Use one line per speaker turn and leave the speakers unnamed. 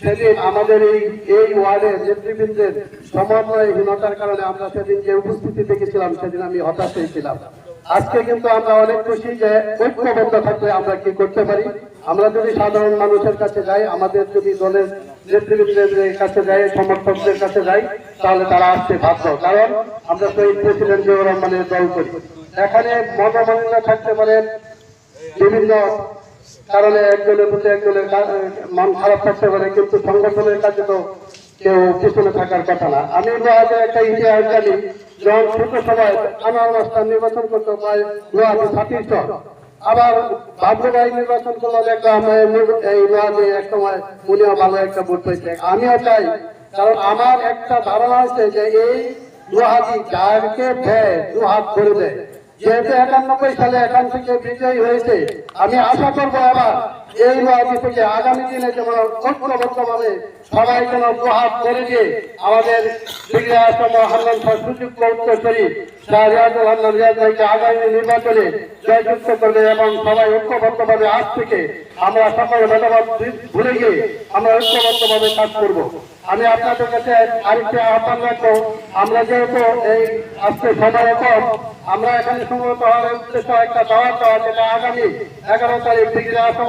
সেদিন আমাদের এই ওয়ার্ডের নেতৃবৃন্দের সমন্বয়হীনতার কারণে আমরা সেদিন যে উপস্থিতি দেখেছিলাম, সেদিন আমি হতাশ হয়েছিলাম। আজকে কিন্তু আমরা অনেক খুশি যে ঐক্যবদ্ধ থাকলে আমরা কি করতে পারি? আমরা যদি সাধারণ মানুষের কাছে যাই, আমাদের যদি দলের নেতৃবৃন্দের কাছে যাই, সমর্থকদের কাছে যাই, তাহলে তারা আসতে বাধ্য। কারণ আমরা শহীদ প্রেসিডেন্ট জিয়াউর রহমানের দল করি। এখানে মনোমালিন্য থাকতে পারেন বিভিন্ন কারণে একজনের প্রতি একজনের মন খারাপ থাকতে পারে, কিন্তু সংগঠনের কাছে তো কেউ পিছনে থাকার কথা না। আমি লোহাতে একটা ইতিহাস জানি, যখন ছোট সময় আনোয়ার মাস্টার নির্বাচন করতে, প্রায় লোহাতে ছাত্রীশ আবার ভাদ্রবাই নির্বাচন করল, দেখলাম এই লোহাতে এক সময় উনিও ভালো একটা ভোট পেয়েছে। আমিও চাই, কারণ আমার একটা ধারণা আছে যে এই লোহাটি যারকে দেয় দু হাত ধরে দেয়। যেহেতু একানব্বই সালে এখান থেকে বিজয়ী হয়েছে আমি আশা করব আবার এই রাজ্য থেকে আগামী দিনে যেমন ঐক্যবদ্ধভাবে সবাই যেন প্রহাত করে দিয়ে আমাদের রিয়াজ আগামী এবং সবাই আমরা গিয়ে আমরা কাজ করব। আমি আপনাদের কাছে আরেকটি আহ্বান রাখব, আমরা যেহেতু এই আজকে সময় কম, আমরা এখানে সমবেত হওয়ার উদ্দেশ্য একটা দাওয়াত দেওয়া, যেটা আগামী এগারো তারিখ ডিগ্রি আসাম